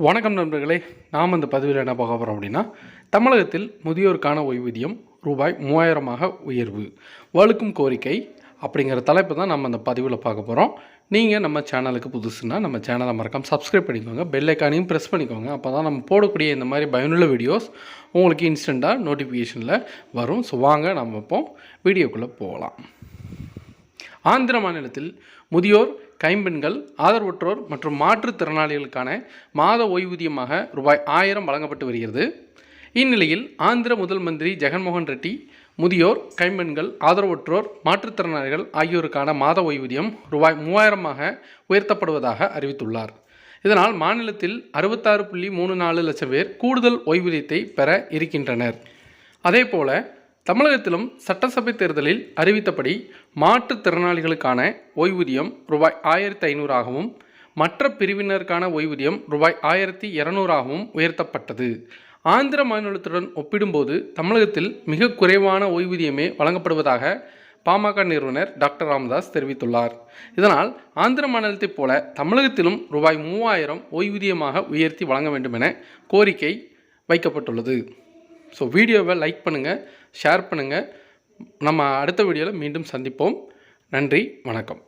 வணக்கம் நண்பர்களே நாம் இந்த பதிவில் என்ன பார்க்க போகிறோம் அப்படின்னா தமிழகத்தில் முதியோருக்கான ஓய்வூதியம் ரூபாய் மூவாயிரமாக உயர்வு வலுக்கும் கோரிக்கை அப்படிங்கிற தலைப்பு தான் நம்ம அந்த பதிவில் பார்க்க போகிறோம் நீங்கள் நம்ம சேனலுக்கு புதுசுன்னா நம்ம சேனலை மறக்காமல் சப்ஸ்கிரைப் பண்ணிக்கோங்க பெல்லைக்கானையும் ப்ரெஸ் பண்ணிக்கோங்க. அப்போ தான் நம்ம போடக்கூடிய இந்த மாதிரி பயனுள்ள வீடியோஸ் உங்களுக்கு இன்ஸ்டண்ட்டாக நோட்டிஃபிகேஷனில் வரும். ஸோ வாங்க நம்ம இப்போ வீடியோக்குள்ளே போகலாம். ஆந்திர மாநிலத்தில் முதியோர் கைம்பெண்கள் ஆதரவற்றோர் மற்றும் மாற்றுத்திறனாளிகளுக்கான மாத ஓய்வூதியமாக ரூபாய் ஆயிரம் வழங்கப்பட்டு வருகிறது. இந்நிலையில் ஆந்திர முதல் மந்திரி ஜெகன்மோகன் ரெட்டி முதியோர் கைம்பெண்கள் ஆதரவற்றோர் மாற்றுத்திறனாளிகள் ஆகியோருக்கான மாத ஓய்வூதியம் ரூபாய் மூவாயிரமாக உயர்த்தப்படுவதாக அறிவித்துள்ளார். இதனால் மாநிலத்தில் அறுபத்தாறு புள்ளி மூணு நாலு லட்சம் பேர் கூடுதல் ஓய்வூதியத்தை பெற இருக்கின்றனர். அதேபோல தமிழகத்திலும் சட்டசபை தேர்தலில் அறிவித்தபடி மாற்றுத்திறனாளிகளுக்கான ஓய்வூதியம் ரூபாய் ஆயிரத்தி ஐநூறாகவும் மற்ற பிரிவினருக்கான ஓய்வூதியம் ரூபாய் ஆயிரத்தி இரநூறாகவும் உயர்த்தப்பட்டது. ஆந்திர மாநிலத்துடன் ஒப்பிடும்போது தமிழகத்தில் மிக குறைவான ஓய்வூதியமே வழங்கப்படுவதாக பாமக நிறுவனர் டாக்டர் ராமதாஸ் தெரிவித்துள்ளார். இதனால் ஆந்திர மாநிலத்தைப் போல தமிழகத்திலும் ரூபாய் மூவாயிரம் ஓய்வூதியமாக உயர்த்தி வழங்க வேண்டும் என கோரிக்கை வைக்கப்பட்டுள்ளது. ஸோ வீடியோவை லைக் பண்ணுங்கள் ஷேர் பண்ணுங்கள் நம்ம அடுத்த வீடியோவில் மீண்டும் சந்திப்போம். நன்றி வணக்கம்.